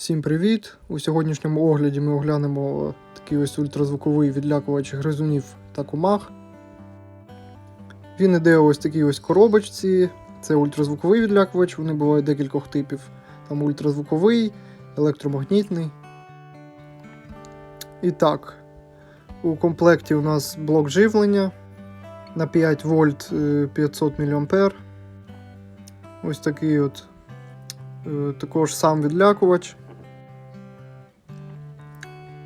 Всім привіт! У сьогоднішньому огляді ми оглянемо такий ось ультразвуковий відлякувач гризунів та комах. Він іде ось такій ось коробочці. Це ультразвуковий відлякувач, вони бувають декількох типів. Там ультразвуковий, електромагнітний. І так, у комплекті у нас блок живлення на 5 вольт е, 500 мА. Ось такий от е, також сам відлякувач.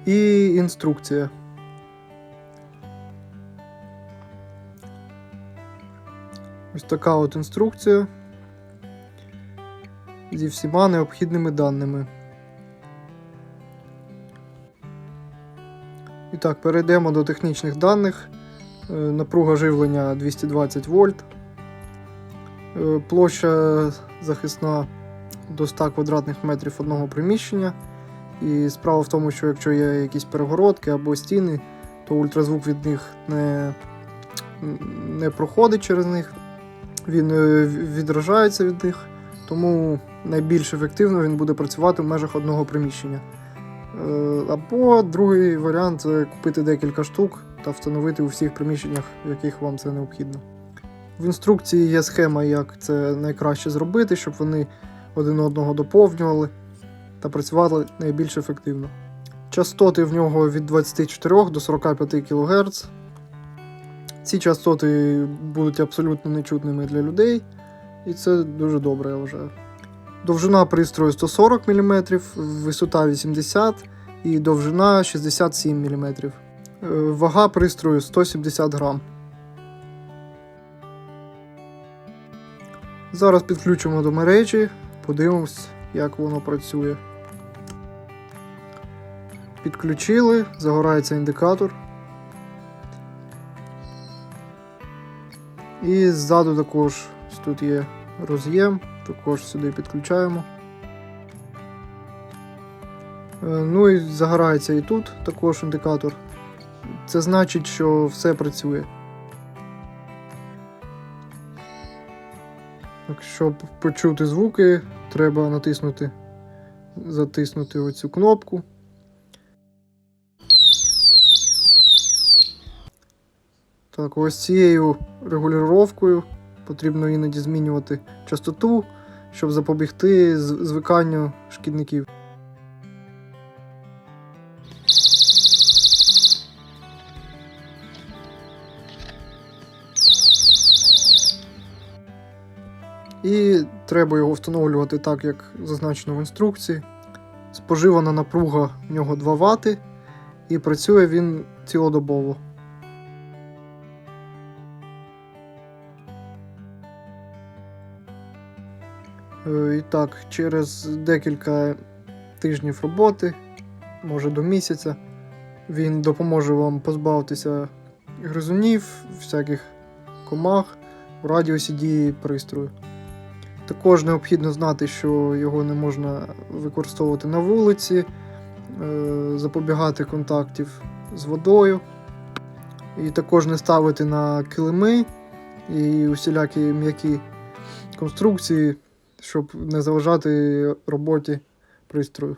І інструкція. Ось така от інструкція зі всіма необхідними даними. І так, перейдемо до технічних даних. Е, Напруга живлення 220 вольт. Е, Площа захисна до 100 квадратних метрів одного приміщення. І справа в тому, що якщо є якісь перегородки або стіни, то ультразвук від них не, не проходить через них, він е, відражається від них, тому найбільш ефективно він буде працювати в межах одного приміщення. Е, Або другий варіант це купити декілька штук та встановити у всіх приміщеннях, в яких вам це необхідно. В інструкції є схема, як це найкраще зробити, щоб вони один одного доповнювали та працювали найбільш ефективно. Частоти в нього від 24 до 45 кГц. Ці частоти будуть абсолютно нечутними для людей, і це дуже добре, я вважаю. Довжина пристрою 140 мм, висота 80 і довжина 67 мм. Е, Вага пристрою 170 грам. Зараз підключимо до мережі, подивимось, як воно працює. Підключили, загорається індикатор. І ззаду також тут є роз'єм, також сюди підключаємо. Е, Ну і загорається і тут також індикатор. Це значить, що все працює. Так, щоб почути звуки, треба натиснути, затиснути оцю кнопку. Так, ось цією регулюванням потрібно іноді змінювати частоту, щоб запобігти звиканню шкідників. І треба його встановлювати так, як зазначено в інструкції. Споживана напруга в нього 2 Вт, і працює він цілодобово. І так, через декілька тижнів роботи, може до місяця, він допоможе вам позбавитися гризунів, всяких комах у радіусі дії пристрою. Також необхідно знати, що його не можна використовувати на вулиці, е, запобігати контактів з водою, і також не ставити на килими і усілякі м'які конструкції, щоб не заважати роботі пристрою.